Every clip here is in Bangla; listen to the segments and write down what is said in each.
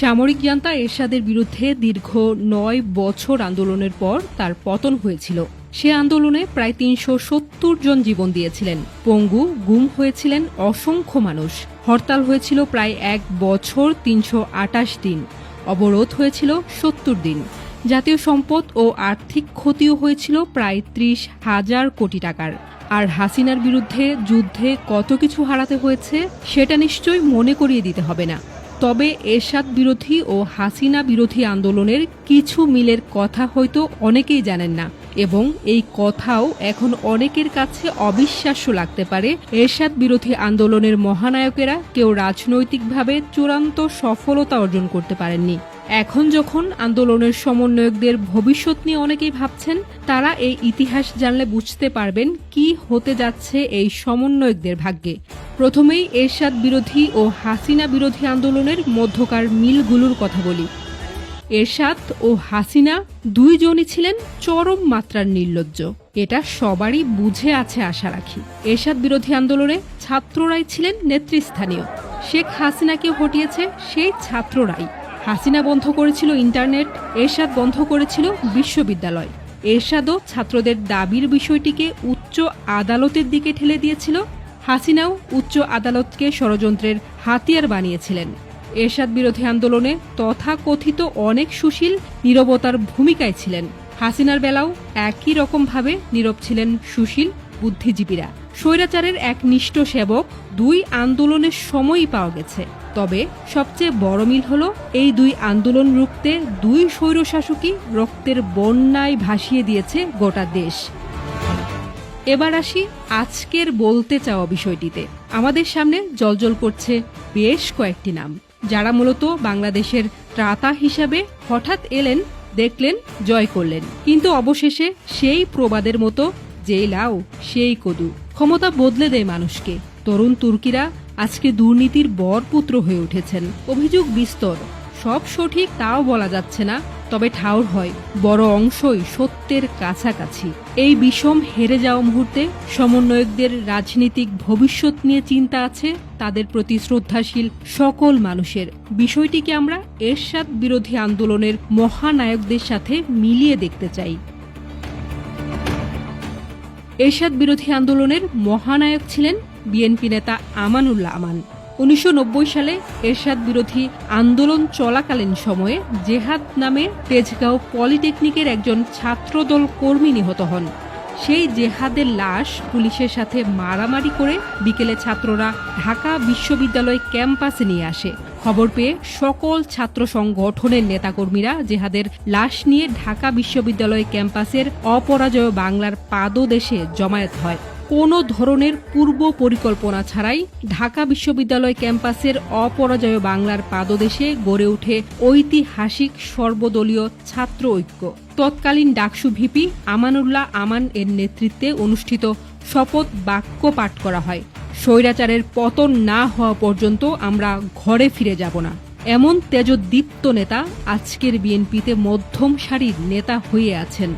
সামরিক জান্তা এরশাদের বিরুদ্ধে দীর্ঘ নয় বছর আন্দোলনের পর তার পতন হয়েছিল। সে আন্দোলনে প্রায় তিনশো সত্তর জন জীবন দিয়েছিলেন। পঙ্গু গুম হয়েছিলেন অসংখ্য মানুষ। হরতাল হয়েছিল প্রায় এক বছর তিনশো আটাশ দিন। অবরোধ হয়েছিল সত্তর দিন। জাতীয় সম্পদ ও আর্থিক ক্ষতিও হয়েছিল প্রায় ত্রিশ হাজার কোটি টাকার। আর হাসিনার বিরুদ্ধে যুদ্ধে কত কিছু হারাতে হয়েছে, সেটা নিশ্চয়ই মনে করিয়ে দিতে হবে না। তবে এরশাদ বিরোধী ও হাসিনা বিরোধী আন্দোলনের কিছু মিলের কথা হয়তো অনেকেই জানেন না। এবং এই কথাও এখন অনেকের কাছে অবিশ্বাস্য লাগতে পারে। এরশাদ বিরোধী আন্দোলনের মহানায়কেরা কেউ রাজনৈতিকভাবে চূড়ান্ত সফলতা অর্জন করতে পারেননি। এখন যখন আন্দোলনের সমন্বয়কদের ভবিষ্যৎ নিয়ে অনেকেই ভাবছেন, তারা এই ইতিহাস জানলে বুঝতে পারবেন কি হতে যাচ্ছে এই সমন্বয়কদের ভাগ্যে। প্রথমেই এরশাদ বিরোধী ও হাসিনা বিরোধী আন্দোলনের মধ্যকার মিলগুলোর কথা বলি। এরশাদ ও হাসিনা দুইজনই ছিলেন চরম মাত্রার নির্লজ্জ। এটা সবারই বুঝে আছে আশা রাখি এরশাদ বিরোধী আন্দোলনে ছাত্ররাই ছিলেন নেতৃস্থানীয়। শেখ হাসিনাকে হটিয়েছে সেই ছাত্ররাই। হাসিনা বন্ধ করেছিল ইন্টারনেট, এরশাদ বন্ধ করেছিল বিশ্ববিদ্যালয়। এরশাদও ছাত্রদের দাবির বিষয়টিকে উচ্চ আদালতের দিকে ঠেলে দিয়েছিল। হাসিনাও উচ্চ আদালতকে ষড়যন্ত্রের হাতিয়ার বানিয়েছিলেন। এরশাদ বিরোধী আন্দোলনে তথাকথিত অনেক সুশীল নীরবতার ভূমিকায় ছিলেন। হাসিনার বেলাও একই রকমভাবে নীরব ছিলেন সুশীল বুদ্ধিজীবীরা। স্বৈরাচারের এক নিষ্ঠ সেবক দুই আন্দোলনের সময়ই পাওয়া গেছে। তবে সবচেয়ে বড় মিল হল এই দুই আন্দোলন রুখতে দুই স্বৈরশাসকই রক্তের বন্যায় ভাসিয়ে দিয়েছে গোটা দেশ। এবার আসি আজকের বলতে চাওয়া বিষয়টিতে। আমাদের সামনে জলজল করছে বেশ কয়েকটি নাম। যারা মূলত বাংলাদেশের ত্রাতা হিসাবে হঠাৎ এলেন, দেখলেন, জয় করলেন। কিন্তু অবশেষে সেই প্রবাদের মতো যেই লাউ, সেই কদু। ক্ষমতা বদলে দেয় মানুষকে। তরুণ তুর্কিরা আজকে দুর্নীতির বর পুত্র হয়ে উঠেছেন। অভিযোগ বিস্তর। সব সঠিক, তাও বলা যাচ্ছে না তবে ঠাউর হয়, বড় অংশই সত্যের কাছাকাছি। এই বিষম হেরে যাওয়া মুহূর্তে সমন্বয়কদের রাজনীতিক ভবিষ্যৎ নিয়ে চিন্তা আছে তাদের প্রতি শ্রদ্ধাশীল সকল মানুষের। বিষয়টিকে আমরা এরশাদ বিরোধী আন্দোলনের মহানায়কদের সাথে মিলিয়ে দেখতে চাই। এরশাদ বিরোধী আন্দোলনের মহানায়ক ছিলেন বিএনপি নেতা আমানুল্লাহ আমান। উনিশশো নব্বই সালে এরশাদ বিরোধী আন্দোলন চলাকালীন সময়ে জেহাদ নামে তেজগাঁও পলিটেকনিকের একজন ছাত্রদল কর্মী নিহত হন। সেই জেহাদের লাশ পুলিশের সাথে মারামারি করে বিকেলে ছাত্ররা ঢাকা বিশ্ববিদ্যালয় ক্যাম্পাসে নিয়ে আসে। খবর পেয়ে সকল ছাত্র সংগঠনের নেতাকর্মীরা জেহাদের লাশ নিয়ে ঢাকা বিশ্ববিদ্যালয় ক্যাম্পাসের অপরাজয় বাংলার পাদদেশে জমায়েত হয়। কোনো ধরনের পূর্ব পরিকল্পনা ছাড়াই ঢাকা বিশ্ববিদ্যালয় ক্যাম্পাসের অপরাজয় বাংলার পাদদেশে গড়ে ওঠে ঐতিহাসিক সর্বদলীয় ছাত্র ঐক্য। তৎকালীন ডাকসু ভিপি আমানুল্লাহ আমান এর নেতৃত্বে অনুষ্ঠিত শপথ বাক্য পাঠ করা হয়। স্বৈরাচারের পতন না হওয়া পর্যন্ত আমরা ঘরে ফিরে যাব না। এমন তেজদীপ্ত নেতা আজকের বিএনপিতে মধ্যম সারির নেতা হয়ে আছেন।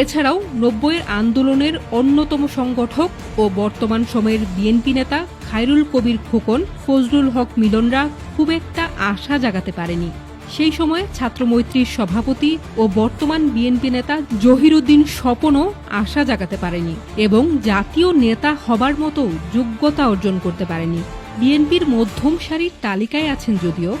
এছাড়াও নব্বইয়ের আন্দোলনের অন্যতম সংগঠক ও বর্তমান সময়ের বিএনপি নেতা খায়রুল কবির খোকন, ফজলুল হক মিলনরা খুব একটা আশা জাগাতে পারেনি। সেই সময়ে ছাত্রমৈত্রীর সভাপতি ও বর্তমান বিএনপি নেতা জহিরুদ্দিন স্বপনও আশা জাগাতে পারেনি এবং জাতীয় নেতা হবার মতো যোগ্যতা অর্জন করতে পারেনি। বিএনপির মধ্যম সারির তালিকায় আছেন যদিও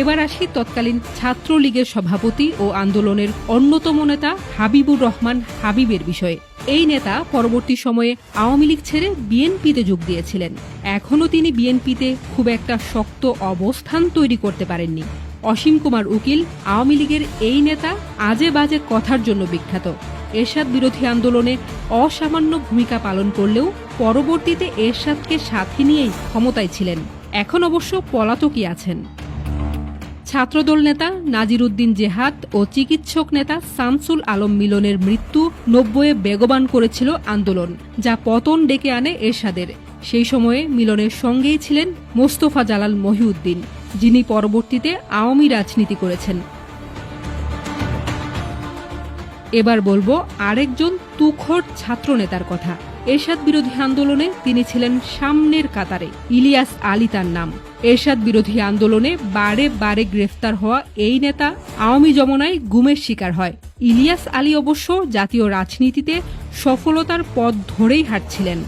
এবার আসি তৎকালীন ছাত্রলীগের সভাপতি ও আন্দোলনের অন্যতম নেতা হাবিবুর রহমান হাবিবের বিষয়ে। এই নেতা পরবর্তী সময়ে আওয়ামী লীগ ছেড়ে বিএনপিতে যোগ দিয়েছিলেন। এখনও তিনি বিএনপিতে খুব একটা শক্ত অবস্থান তৈরি করতে পারেননি। অসীম কুমার উকিল আওয়ামী লীগের এই নেতা আজে বাজে কথার জন্য বিখ্যাত। এরশাদ বিরোধী আন্দোলনে অসামান্য ভূমিকা পালন করলেও পরবর্তীতে এরশাদকে সাথে নিয়েই ক্ষমতায় ছিলেন। এখন অবশ্য পলাতকই আছেন। ছাত্রদল নেতা নাজির উদ্দিন জেহাদ ও চিকিৎসক নেতা শামসুল আলম মিলনের মৃত্যু নব্বইয়ে বেগবান করেছিল আন্দোলন, যা পতন ডেকে আনে এরশাদের। সেই সময়ে মিলনের সঙ্গেই ছিলেন মোস্তফা জালাল মহিউদ্দিন, যিনি পরবর্তীতে আওয়ামী রাজনীতি করেছেন। এবার বলব আরেকজন তুখর ছাত্রনেতার কথা। এরশাদ বিরোধী আন্দোলনে তিনি ছিলেন সামনের কাতারে, ইলিয়াস আলী তার নাম। এরশাদ বিরোধী আন্দোলনে বারে বারে গ্রেফতার হওয়া এই নেতা আওয়ামী জমনায় গুমের শিকার হয়। ইলিয়াস আলী অবশ্য জাতীয় রাজনীতিতে সফলতার পথ ধরেই হাঁটছিলেন।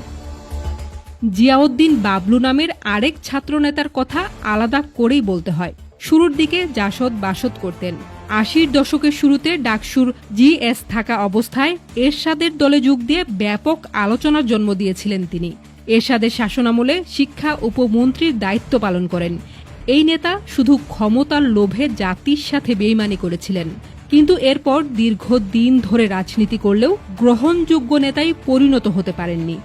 জিয়াউদ্দিন বাবলু নামের আরেক ছাত্রনেতার কথা আলাদা করেই বলতে হয়। শুরুর দিকে জাসদ বাসদ করতেন। আশির দশকের শুরুতে ডাকসুর জিএস থাকা অবস্থায় এরশাদের দলে যোগ দিয়ে ব্যাপক আলোচনার জন্ম দিয়েছিলেন তিনি। এরশাদের শাসনামলে শিক্ষা উপমন্ত্রীর দায়িত্ব পালন করেন। এই নেতা শুধু ক্ষমতার লোভে জাতির সাথে বেইমানি করেছিলেন। কিন্তু এরপর দীর্ঘদিন ধরে রাজনীতি করলেও গ্রহণযোগ্য নেতাই পরিণত হতে পারেননি।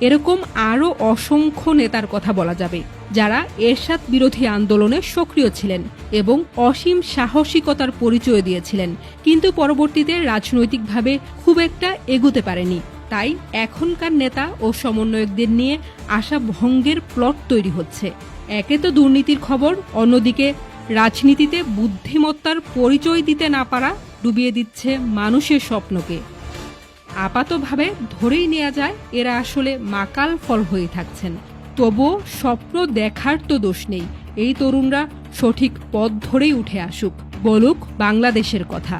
এরকম আরও অসংখ্য নেতার কথা বলা যাবে। যারা এরশাদ বিরোধী আন্দোলনে সক্রিয় ছিলেন এবং অসীম সাহসিকতার পরিচয় দিয়েছিলেন। কিন্তু পরবর্তীতে রাজনৈতিকভাবে খুব একটা এগুতে পারেনি। তাই এখনকার নেতা ও সমন্বয়কদের নিয়ে আশা ভঙ্গের প্লট তৈরি হচ্ছে। একে তো দুর্নীতির খবর, অন্যদিকে রাজনীতিতে বুদ্ধিমত্তার পরিচয় দিতে না পারা ডুবিয়ে দিচ্ছে মানুষের স্বপ্নকে। আপাতভাবে ধরেই নেওয়া যায়, এরা আসলে মাকাল ফল হয়ে থাকছেন। তবুও স্বপ্ন দেখার তো দোষ নেই। এই তরুণরা সঠিক পথ ধরেই উঠে আসুক। বলুক বাংলাদেশের কথা।